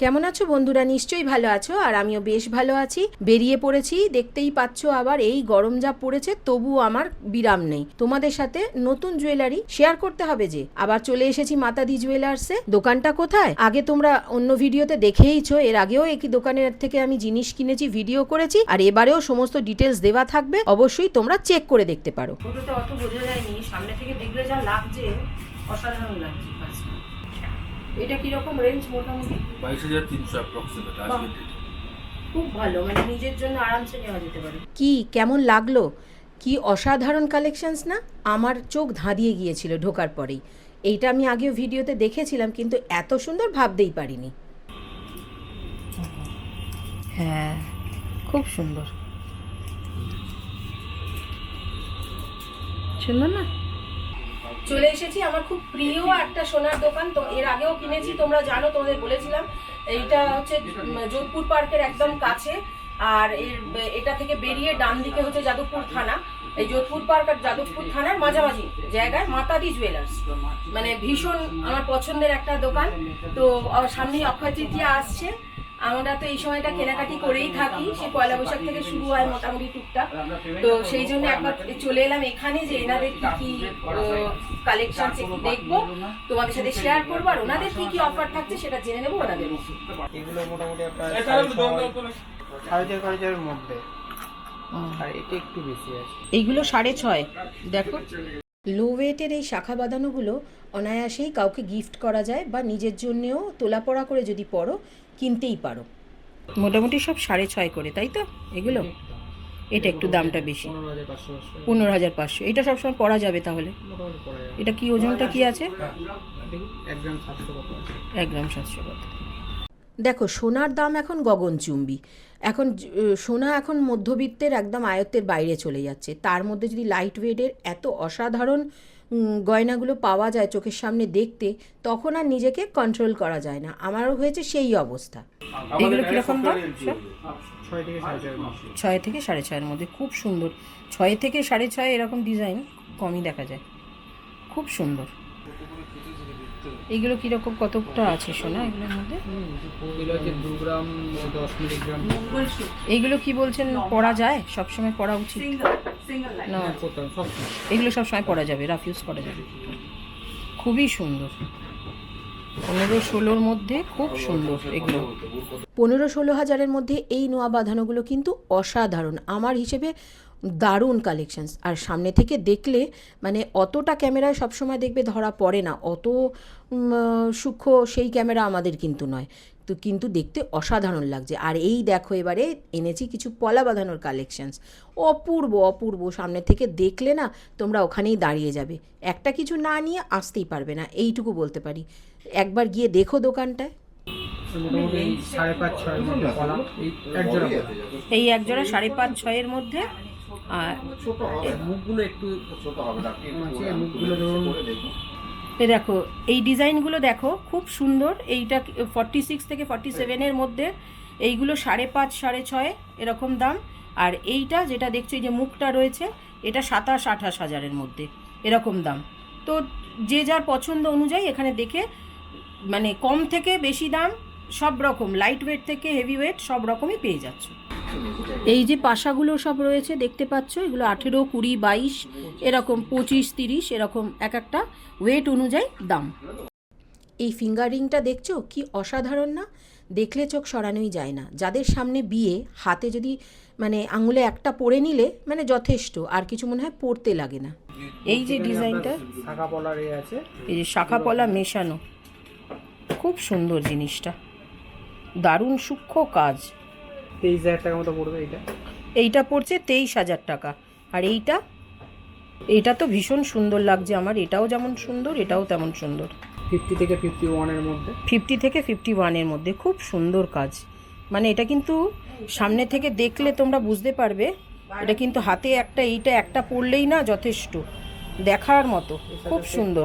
কেমন আছো বন্ধুরা? নিশ্চয়ই ভালো আছো, আর আমিও বেশ ভালো আছি। বেরিয়ে পড়েছি, দেখতেই পাচ্ছো আবার এই গরম যা পড়েছে তবু আমার বিরাম নেই। তোমাদের সাথে নতুন জুয়েলারি শেয়ার করতে হবে যে, আবার চলে এসেছি মাতাদি জুয়েলার্সে দোকানটা কোথায়? আগে তোমরা অন্য ভিডিওতে দেখেইছো, এর আগেও একই দোকানের থেকে আমি জিনিস কিনেছি, ভিডিও করেছি, আর এবারেও সমস্ত ডিটেলস দেওয়া থাকবে, অবশ্যই তোমরা চেক করে দেখতে পারো। সামনে থেকে দেখলে যা লাগছে, অসাধারণ লাগছে। এটা কীরকম রেঞ্জ মোটামুটি? বাইশ হাজার তিনশো অ্যাপ্রক্সিমেট খুব ভালো মানে নিজের জন্য আরামসে নেওয়া যেতে পারে। কি কেমন লাগল? কি অসাধারণ কালেকশনস না? আমার চোখ ধাঁধিয়ে গিয়েছিল ঢোকার পরেই। এইটা আমি আগেও ভিডিওতে দেখেছিলাম কিন্তু এত সুন্দর ভাবতেই পারিনি। হ্যাঁ খুব সুন্দর। সুন্দর না? চলে এসেছি, আমার খুব প্রিয় একটা সোনার দোকান, তো এর আগেও কিনেছি, তোমরা জানো, তোমাদের বলেছিলাম। এইটা হচ্ছে যোধপুর পার্কের একদম কাছে, আর এর, এটা থেকে বেরিয়ে ডান দিকে হচ্ছে যাদবপুর থানা। এই যোধপুর পার্ক আর যাদবপুর থানার মাঝামাঝি জায়গায় মাতাদি জুয়েলার্স মানে ভীষণ আমার পছন্দের একটা দোকান। তো সামনেই অক্ষয় তৃতীয়া আসছে। আমরা তো এই সময়টা কেনাকাটি করেই থাকি সে পয়লা বৈশাখ থেকে শুরু হয় মোটামুটি টুকটাক। তো সেই জন্য একবার চলে এলাম এখানে যে এনাদের কি কি কালেকশন দেখব। তোমাদের সাথে শেয়ার করব আর ওনাদের কি কি অফার থাকছে সেটা জেনে নেব ওনাদের। এগুলো মোটামুটি আপনার মধ্যে। আর এটা একটু বেশি আছে। এইগুলো সাড়ে ছয়। দেখো। লো ওয়েটের এই শাখা বাঁধানোগুলো অনায়াসেই কাউকে গিফট করা যায় বা নিজের জন্যেও তোলা পড়া করে যদি পড়ো কিনতেই পারো। মোটামুটি সব সাড়ে ছয় করে তাই তো? এগুলো? এটা একটু দামটা বেশি। পনেরো হাজার পাঁচশো। এটা সবসময় পড়া যাবে তাহলে? এটা কি ওজনটা কি আছে? এক গ্রাম সাতশো কত। দেখো সোনার দাম এখন গগনচুম্বী এখন সোনা এখন মধ্যবিত্তের একদম আয়ত্তের বাইরে চলে যাচ্ছে। তার মধ্যে যদি লাইট ওয়েটের এত অসাধারণ গয়নাগুলো পাওয়া যায় চোখের সামনে দেখতে তখন আর নিজেকে কন্ট্রোল করা যায় না। আমারও হয়েছে সেই অবস্থা। এগুলো কীরকম দাম? ছয় থেকে সাড়ে ছয়ের মধ্যে খুব সুন্দর। ছয় থেকে সাড়ে ছয় এরকম ডিজাইন কমই দেখা যায়। খুব সুন্দর। এগুলো কীরকম কতটা আছে সোনা এগুলোর মধ্যে? এইগুলো কি বলছেন পড়া যায়? সবসময় পড়া উচিত? না সব সময় সবসময় পড়া যাবে রাফ ইউজ করা যাবে। খুবই সুন্দর। পনেরো ষোলোর মধ্যে খুব সুন্দর এগুলো। পনেরো ষোলো হাজারের মধ্যে এই নোয়া বাঁধানোগুলো কিন্তু অসাধারণ। আমার হিসেবে দারুণ কালেকশনস আর সামনে থেকে দেখলে মানে অতটা ক্যামেরায় সবসময় দেখবে ধরা পড়ে না। অত সূক্ষ্ম সেই ক্যামেরা আমাদের কিন্তু নয়। তো কিন্তু দেখতে অসাধারণ লাগছে। আর এই দেখো এবারে এনেছি কিছু পলা বাঁধানোর কালেকশনস অপূর্ব অপূর্ব। সামনে থেকে দেখলে না তোমরা ওখানেই দাঁড়িয়ে যাবে। একটা কিছু না নিয়ে আসতেই পারবে না। এইটুকু বলতে পারি। একবার গিয়ে দেখো দোকানটায়। পাঁচ ছয়ের মধ্যে এই এক জোড়া এই একজোড়া সাড়ে পাঁচ ছয়ের মধ্যে। আর মুখগুলো একটু ছোট হবে মুখগুলো ধরুন। এ দেখো এই ডিজাইনগুলো দেখো খুব সুন্দর। এইটা ফর্টি সিক্স থেকে ফর্টি সেভেনের মধ্যে এইগুলো সাড়ে পাঁচ সাড়ে ছয় এরকম দাম। আর এইটা যেটা দেখছ যে মুখটা রয়েছে এটা সাতাশ আঠাশ হাজারের মধ্যে এরকম দাম। তো যে যার পছন্দ অনুযায়ী এখানে দেখে মানে কম থেকে বেশি দাম সব রকম লাইট ওয়েট থেকে হেভি ওয়েট সব রকমই পেয়ে যাচ্ছ। এই যে পাশাগুলো সব রয়েছে, দেখতে পাচ্ছ, এগুলো আঠেরো, কুড়ি, বাইশ, এরকম পঁচিশ, তিরিশ, এরকম এক একটা ওয়েট অনুযায়ী দাম। এই ফিঙ্গারিংটা দেখছ? কি অসাধারণ না? দেখলে চোখ সরানোই যায় না। যাদের সামনে বিয়ে, হাতে যদি মানে আঙুলে একটা পরে নিলে মানে যথেষ্ট, আর কিছু মনে হয় পড়তে লাগে না। এই যে ডিজাইনটা আছে এই যে শাখা পলা মেশানো। খুব সুন্দর জিনিসটা। দারুণ সূক্ষ্ম কাজ। তেইশ হাজার টাকা মতো পড়বে এটা এইটা পড়ছে তেইশ হাজার টাকা। আর এইটা? এইটা তো ভীষণ সুন্দর লাগছে আমার। এটাও যেমন সুন্দর এটাও তেমন সুন্দর। ফিফটি থেকে ফিফটি ওয়ানের মধ্যে? ফিফটি থেকে ফিফটি ওয়ানের মধ্যে। খুব সুন্দর কাজ। মানে এটা কিন্তু সামনে থেকে দেখলে তোমরা বুঝতে পারবে এটা কিন্তু হাতে একটা এইটা একটা পড়লেই না যথেষ্ট। দেখার মতো। খুব সুন্দর।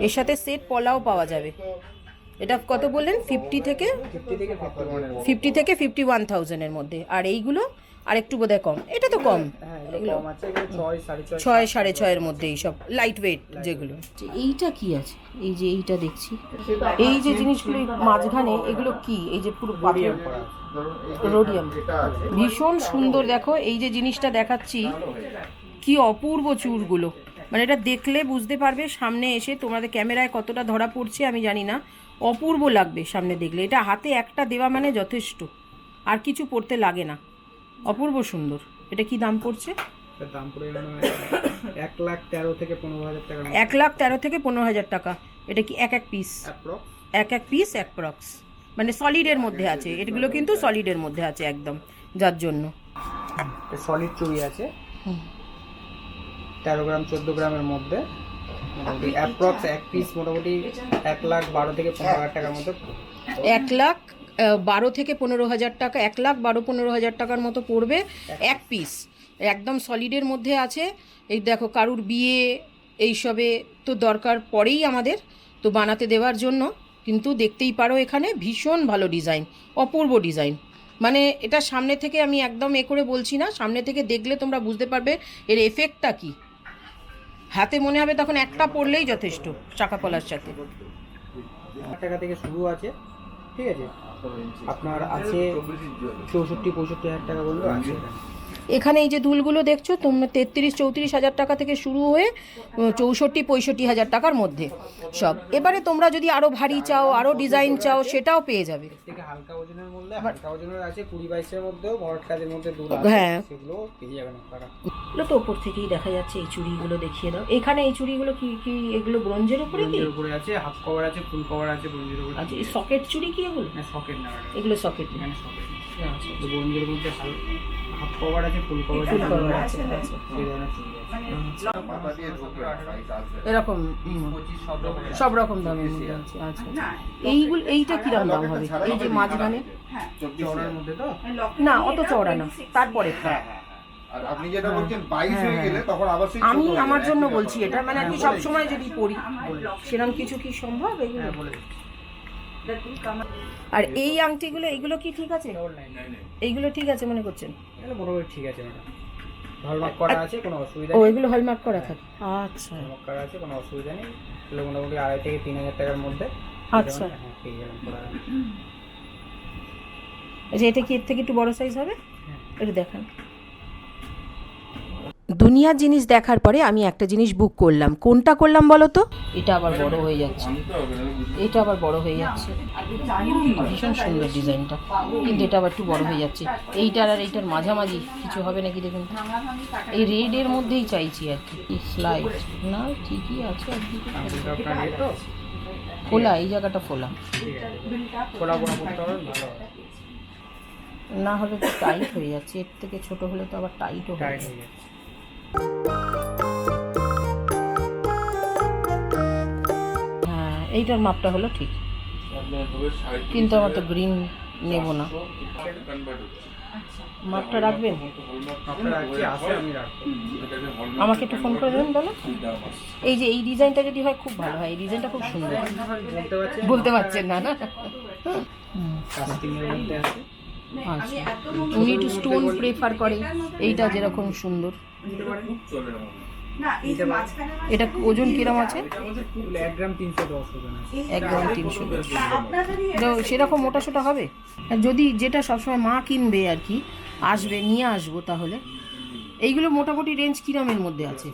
এর সাথে সেট পলাও পাওয়া যাবে। এটা কত বললেন? ফিফটি থেকে? ফিফটি থেকে ফিফটি ওয়ান থাউজেন্ডের মধ্যে। আর এইগুলো আর একটু বোধহয় কম। এটা তো কম। হ্যাঁ ছয় সাড়ে ছয় ছয় সাড়ে ছয়ের মধ্যে এইসব। লাইট ওয়েট যেগুলো এইটা কি আছে? এই যে এইটা দেখছি। এই যে জিনিসগুলো মাঝখানে এগুলো কি? এই যে পুরো পাথর। রোডিয়াম ভীষণ সুন্দর দেখো এই যে জিনিসটা দেখাচ্ছি কি অপূর্ব চুরগুলো মানে এটা দেখলে বুঝতে পারবে সামনে এসে তোমাদের ক্যামেরায় কতটা ধরা পড়ছে আমি জানি না। অপূর্ব লাগবে সামনে দেখলে। এটা হাতে একটা দেওয়া মানে যথেষ্ট। আর কিছু পড়তে লাগে না। অপূর্ব সুন্দর। এটা কি দাম পড়ছে? দাম পড়ে এক লাখ তেরো থেকে পনেরো হাজার টাকার এক লাখ তেরো থেকে পনেরো হাজার টাকা। এটা কি এক এক পিস এক এক পিস অ্যাপ্রক্স মানে সলিডের মধ্যে আছে। এগুলো কিন্তু সলিডের মধ্যে আছে একদম যার জন্য। সলিড চুড়ি আছে। তেরো গ্রাম চোদ্দ গ্রামের মধ্যে। মোটামুটি অ্যাপ্রক্স এক পিস মোটামুটি এক লাখ বারো থেকে পনেরো হাজার টাকার মধ্যে এক লাখ বারো থেকে পনেরো হাজার টাকা, এক লাখ বারো পনেরো হাজার টাকার মতো পড়বে এক পিস একদম সলিডের মধ্যে আছে। এই দেখো কারুর বিয়ে, এইসবে তো দরকার পড়েই আমাদের, তো বানাতে দেওয়ার জন্য। কিন্তু দেখতেই পারো এখানে ভীষণ ভালো ডিজাইন অপূর্ব ডিজাইন মানে এটা সামনে থেকে আমি একদম এ করে বলছি না, সামনে থেকে দেখলে তোমরা বুঝতে পারবে এর এফেক্টটা কি। হাতে মনে হবে তখন একটা পড়লেই যথেষ্ট চাকা কলার সাথে। টাকা থেকে শুরু আছে, ঠিক আছে? আপনার আছে চৌষট্টি, পঁয়ষট্টি হাজার টাকা বলল, আছে। এখানে এই যে দুলগুলো দেখছ তোমরা তেত্রিশ চৌত্রিশ হাজার টাকা থেকে শুরু হয়ে চৌষট্টি পঁয়ষট্টি হাজার টাকার মধ্যে সব। এবারে তোমরা যদি আরও ভারী চাও আরও ডিজাইন চাও সেটাও পেয়ে যাবে। হালকা ওজনের মধ্যে হালকা ওজনের আছে কুড়ি বাইশের মধ্যেও ভরট কাজের মধ্যে দুল হ্যাঁ। সেগুলো পেয়ে যাবেন আপনারা এগুলো তো ওপর থেকেই দেখা যাচ্ছে এই চুড়িগুলো দেখিয়ে দাও। এখানে এই চুড়িগুলো কি কি এগুলো ব্রোঞ্জের উপরে কি? উপরে আছে হাফ কভার আছে ফুল কভার আছে ব্রোঞ্জের উপরে। আচ্ছা সকেট চুড়ি কি এগুলো? সকেট না এগুলো সকেট। এখানে সকেট আচ্ছা হাফ কভার আছে ফুল কভার আছে, আচ্ছা। সেই ধরনের এরকম সব রকম সব দামের মধ্যে আছে আচ্ছা এইগুলো এইটা কিরম দাম হবে? এই যে মাঝখানে? মধ্যে তো? না অত চওড়া না তারপরে। আর আপনি যেটা বলছেন বাইশ হয়ে গেলে তখন আবার আমি আমার জন্য বলছি এটা মানে আর কি সবসময় যদি পড়ি সেরকম কিছু কি সম্ভব? এগুলো হ্যাঁ আর এই আংটিগুলো এগুলো কি ঠিক আছে? এইগুলো ঠিক আছে মনে করছেন? মোটামুটি ঠিক আছে হলমার্ক করা আছে কোনো অসুবিধা ও এগুলো হলমার্ক করা থাকে। আচ্ছা। হলমার্ক করা আছে কোনো অসুবিধা নেই। এগুলো মোটামুটি আড়াই থেকে তিন হাজার টাকার মধ্যে। আচ্ছা। হ্যাঁ আচ্ছা এটা কি এর থেকে একটু বড় সাইজ হবে? হ্যাঁ। একটু দেখান। দুনিয়ার জিনিস দেখার পরে আমি একটা জিনিস বুক করলাম। কোনটা করলাম বলো তো? এটা আবার বড় হয়ে যাচ্ছে। এটা আবার বড় হয়ে যাচ্ছে। ভীষণ সুন্দর ডিজাইনটা। কিন্তু এটা আবার একটু বড় হয়ে যাচ্ছে। এইটার আর এইটার মাঝামাঝি কিছু হবে নাকি দেখুন। এই রেডের মধ্যেই চাইছি আর কি। স্লাইড না ঠিকই আছে ফোলা এই জায়গাটা খোলা। বড় করতে হবে না হলে তো টাইট হয়ে যাচ্ছে। এর থেকে ছোট হলে তো আবার টাইটও হয়ে টাইট হয়ে যাচ্ছে। হ্যাঁ এইটার মাপটা হলো ঠিক। কিন্তু আমার তো গ্রিন নেব না। মাপটা রাখবেন? আমাকে একটু ফোন করে দেবেন, বলো? এই যে এই ডিজাইনটা যদি হয়, খুব ভালো হয়। এই ডিজাইনটা খুব সুন্দর। বলতে পারছেন না না? আছে আচ্ছা। উনি একটু স্টোন প্রেফার করে। এইটা যেরকম সুন্দর। খুব চলে আমার এটা ওজন কিরম আছে? এক গ্রাম তিনশো দশ সেরকম মোটা সোটা হবে? আর যদি যেটা সবসময় মা কিনবে আর কি আসবে নিয়ে আসব তাহলে। এইগুলো মোটামুটি রেঞ্জ কিরমের মধ্যে আছে?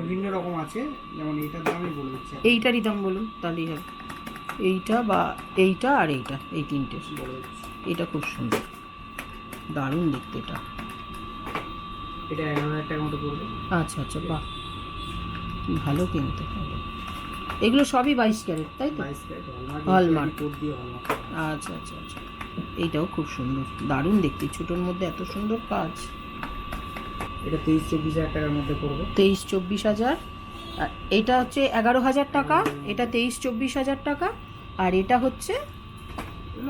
বিভিন্ন রকম আছে যেমন এইটার দাম বলে দিচ্ছি। এইটারই দাম বলুন তাহলেই হবে। এইটা বা এইটা আর এইটা এই তিনটে এটা খুব সুন্দর। দারুণ দেখতে এটা। এটা এগারো হাজার টাকার মতো পড়বে। আচ্ছা আচ্ছা বাহ। ভালো কিনতে হবে। এগুলো সবই বাইশ ক্যারেট তাই তো? হলমার্ক। আচ্ছা আচ্ছা আচ্ছা। এইটাও খুব সুন্দর দারুণ দেখতে। ছোটোর মধ্যে এত সুন্দর কাজ। এটা তেইশ চব্বিশ হাজার টাকার মধ্যে পড়বে। তেইশ চব্বিশ হাজার। আর এটা হচ্ছে এগারো হাজার টাকা এটা তেইশ চব্বিশ হাজার টাকা আর এটা হচ্ছে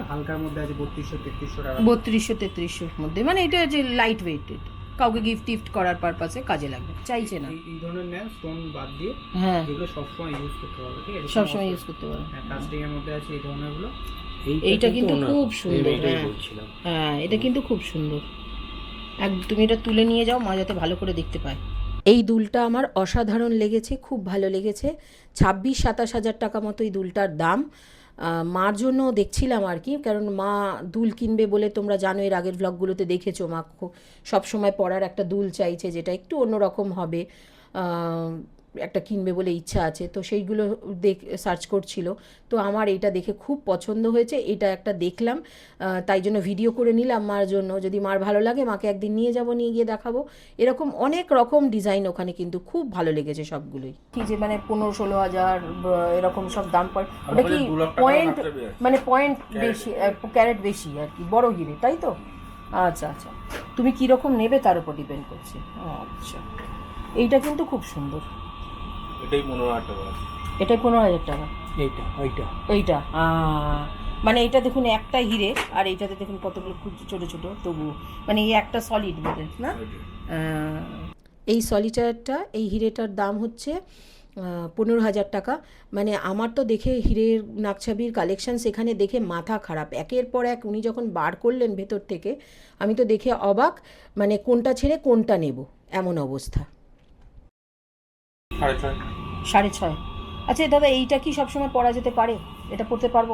হালকার মধ্যে আছে বত্রিশশো তেত্রিশশো টাকা। বত্রিশশো তেত্রিশশোর মধ্যে। মানে এটা যে লাইট ওয়েটেড কাউকে গিফট টিফট করার পারপাসে কাজে লাগবে। চাইছে না। এই- ধরনের নেন স্টোন বাদ দিয়ে হ্যাঁ। যেগুলো সবসময় ইউজ করতে পারবে ঠিক আছে সবসময় ইউজ করতে পারো হ্যাঁ কাস্টিং এর মধ্যে আছে এই ধরনেরগুলো এইটা কিন্তু খুব সুন্দর। হ্যাঁ। হ্যাঁ এটা কিন্তু খুব সুন্দর। এক তুমি এটা তুলে নিয়ে যাও মা যাতে ভালো করে দেখতে পায়। এই দুলটা আমার অসাধারণ লেগেছে খুব ভালো লেগেছে। ছাব্বিশ সাতাশ হাজার টাকা মতো এই দুলটার দাম। মার জন্য দেখছিলাম আর কি, কারণ মা দুল কিনবে বলে তোমরা জানো, এর আগের ব্লগগুলোতে দেখেছ, মা সবসময় পড়ার একটা দুল চাইছে, যেটা একটু অন্যরকম হবে। একটা কিনবে বলে ইচ্ছা আছে তো সেইগুলো দেখ সার্চ করছিল। তো আমার এটা দেখে খুব পছন্দ হয়েছে এটা একটা দেখলাম তাই জন্য ভিডিও করে নিলাম মার জন্য। যদি মার ভালো লাগে মাকে একদিন নিয়ে যাব নিয়ে গিয়ে দেখাবো। এরকম অনেক রকম ডিজাইন ওখানে কিন্তু খুব ভালো লেগেছে সবগুলোই। কি যে মানে পনেরো ষোলো হাজার এরকম সব দাম পড়ে। ওটা কি লাখ টাকার পয়েন্ট মানে পয়েন্ট বেশি ক্যারেট বেশি আর কি বড় হিরে তাই তো? আচ্ছা আচ্ছা। তুমি কীরকম নেবে তার উপর ডিপেন্ড করছে। আচ্ছা। এইটা কিন্তু খুব সুন্দর। এটাই পনেরো হাজার টাকা এটাই পনেরো হাজার টাকা? এইটা ওইটা। আহ, মানে এটা দেখুন একটা হিরে আর এইটাতে দেখুন কতগুলো খুব ছোট ছোট তবু মানে এই একটা সলিড বোধ না? এই সলিটারটা এই হিরেটার দাম হচ্ছে পনেরো হাজার টাকা। মানে আমার তো দেখে হিরের নাকছাবির কালেকশন সেখানে দেখে মাথা খারাপ। একের পর এক উনি যখন বার করলেন ভেতর থেকে আমি তো দেখে অবাক মানে কোনটা ছেড়ে কোনটা নেব এমন অবস্থা। সাড়ে ছয়। আচ্ছা দাদা এইটা কি সবসময় পরা যেতে পারে? এটা পরতে পারব?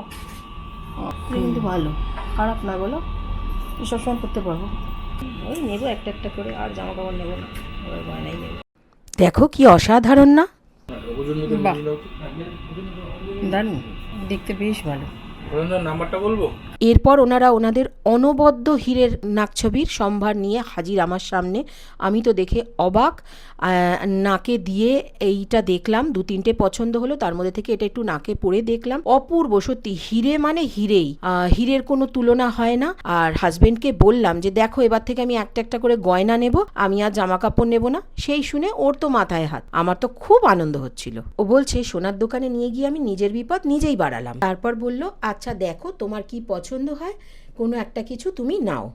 কিন্তু ভালো। খারাপ না বলো? এই সবসময় পরতে পারব। ওই নেব একটা একটা করে আর জামা কাপড় নেব না। ওই গয়নাই নেব। দেখো কি অসাধারণ না। দারুণ। দেখতে বেশ ভালো। নাম্বারটা বলব? এরপর ওনারা ওনাদের অনবদ্য হীরের নাকছবির সম্ভার নিয়ে হাজির আমার সামনে। আমি তো দেখে অবাক নাকে দিয়ে এইটা দেখলাম, দু তিনটে পছন্দ হলো, তার মধ্যে থেকে এটা একটু নাকে পরে দেখলাম। অপূর্ব, সত্যি, হিরে মানে হিরেই। হীরের কোনো তুলনা হয় না। আর হাজবেন্ডকে বললাম যে, দেখো, এবার থেকে আমি একটা একটা করে গয়না নেব, আমি আর জামা কাপড় নেব না। সেই শুনে ওর তো মাথায় হাত। আমার তো খুব আনন্দ হচ্ছিল। ও বলছে, সোনার দোকানে নিয়ে গিয়ে আমি নিজের বিপদ নিজেই বাড়ালাম। তারপর বলল আচ্ছা দেখো, তোমার কি পছন্দ হয় কোনো একটা কিছু তুমি নাও।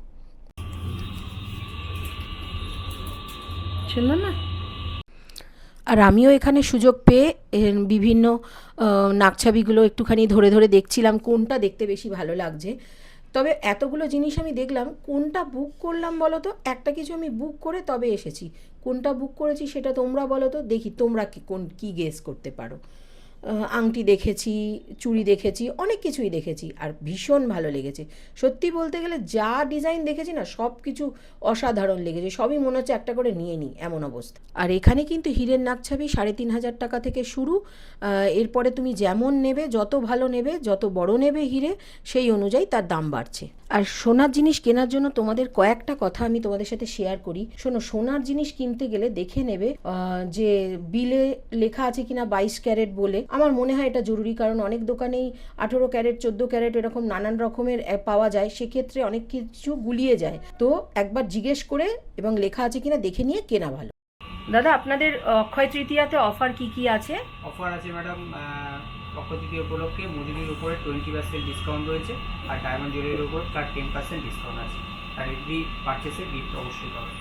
না? আর আমিও এখানে সুযোগ পেয়ে বিভিন্ন নাকছাবিগুলো একটুখানি ধরে ধরে দেখছিলাম কোনটা দেখতে বেশি ভালো লাগছে। তবে এতগুলো জিনিস আমি দেখলাম কোনটা বুক করলাম বলো তো একটা কিছু আমি বুক করে তবে এসেছি। কোনটা বুক করেছি সেটা তোমরা বলো তো দেখি তোমরা কি কোন কী গেস করতে পারো। আংটি দেখেছি, চুড়ি দেখেছি, অনেক কিছুই দেখেছি আর ভীষণ ভালো লেগেছে। সত্যি বলতে গেলে যা ডিজাইন দেখেছি না সব কিছু অসাধারণ লেগেছে, সবই মনে হচ্ছে একটা করে নিয়ে নিই, এমন অবস্থা। আর এখানে কিন্তু হিরের নাকছাবি সাড়ে তিন হাজার টাকা থেকে শুরু এরপরে তুমি যেমন নেবে, যত ভালো নেবে, যত বড় নেবে হিরে, সেই অনুযায়ী তার দাম বাড়ছে। আর সোনার জিনিস কেনার জন্য তোমাদের কয়েকটা কথা আমি তোমাদের সাথে শেয়ার করি। শোনো সোনার জিনিস কিনতে গেলে দেখে নেবে যে বিলে লেখা আছে কিনা বাইশ ক্যারেট বলে। আমার মনে হয় এটা জরুরি কারণ অনেক দোকানেই আঠেরো ক্যারেট চোদ্দ ক্যারেট এরকম নানান রকমের পাওয়া যায়। সেক্ষেত্রে অনেক কিছু গুলিয়ে যায়। তো একবার জিজ্ঞেস করে এবং লেখা আছে কিনা দেখে নিয়ে কেনা ভালো। দাদা আপনাদের অক্ষয় তৃতীয়াতে অফার কি কি আছে? অফার আছে ম্যাডাম অক্ষয় তৃতীয় উপলক্ষে মজুরির উপরে টোয়েন্টি পার্সেন্ট ডিসকাউন্ট রয়েছে আর ডায়মন্ড জুয়েলারির উপর তার টেন পার্সেন্ট ডিসকাউন্ট আছে। আর এভরি পারচেসে গিফট অবশ্যই পাবে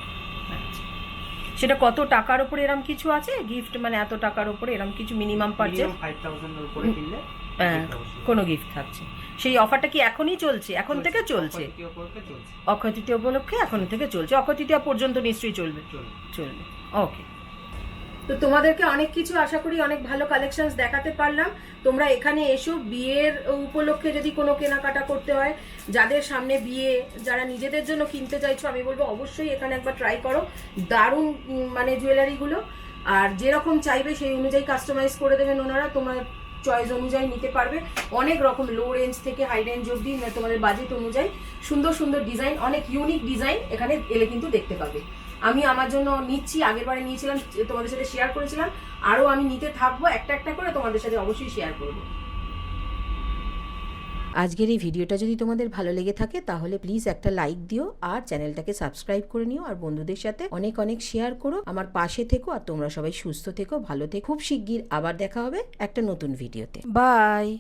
আচ্ছা। সেটা কত টাকার উপরে এরম কিছু আছে? গিফট মানে এত টাকার উপরে এরম কিছু মিনিমাম মিনিমাম ফাইভ থাউজেন্ডের উপরে কিনলে হ্যাঁ, কোনো গিফট থাকছে। সেই অফারটা কি এখনই চলছে? এখন থেকে চলছে? অক্ষয় তৃতীয় উপলক্ষে এখন থেকে চলছে। অক্ষয় তৃতীয়া পর্যন্ত নিশ্চয়ই চলবে। চলবে। চলবে। ওকে। তো তোমাদেরকে অনেক কিছু আশা করি, অনেক ভালো কালেকশনস দেখাতে পারলাম। তোমরা এখানে এসো, বিয়ের উপলক্ষে যদি কোনো কেনাকাটা করতে হয়, যাদের সামনে বিয়ে, যারা নিজেদের জন্য কিনতে চাইছো, আমি বলব অবশ্যই এখানে একবার ট্রাই করো। দারুণ মানে জুয়েলারিগুলো আর যেরকম চাইবে সেই অনুযায়ী কাস্টমাইজ করে দেবেন ওনারা। তোমার চয়েস অনুযায়ী নিতে পারবে। অনেক রকম লো রেঞ্জ থেকে হাই রেঞ্জ অবধি মানে তোমাদের বাজেট অনুযায়ী। সুন্দর সুন্দর ডিজাইন অনেক ইউনিক ডিজাইন এখানে এলে কিন্তু দেখতে পাবে। আমি আমার জন্য নিচ্ছি আগের বারে নিয়েছিলাম তোমাদের সাথে শেয়ার করেছিলাম আরও আমি নিতে থাকব একটা একটা করে তোমাদের সাথে অবশ্যই শেয়ার করব। আজকের এই ভিডিওটা যদি তোমাদের ভালো লেগে থাকে তাহলে প্লিজ একটা লাইক দিও আর চ্যানেলটাকে সাবস্ক্রাইব করে নিও আর বন্ধুদের সাথে অনেক অনেক শেয়ার করো। আমার পাশে থেকো আর তোমরা সবাই সুস্থ থেকো ভালো থেকো। খুব শিগগির আবার দেখা হবে একটা নতুন ভিডিওতে। বাই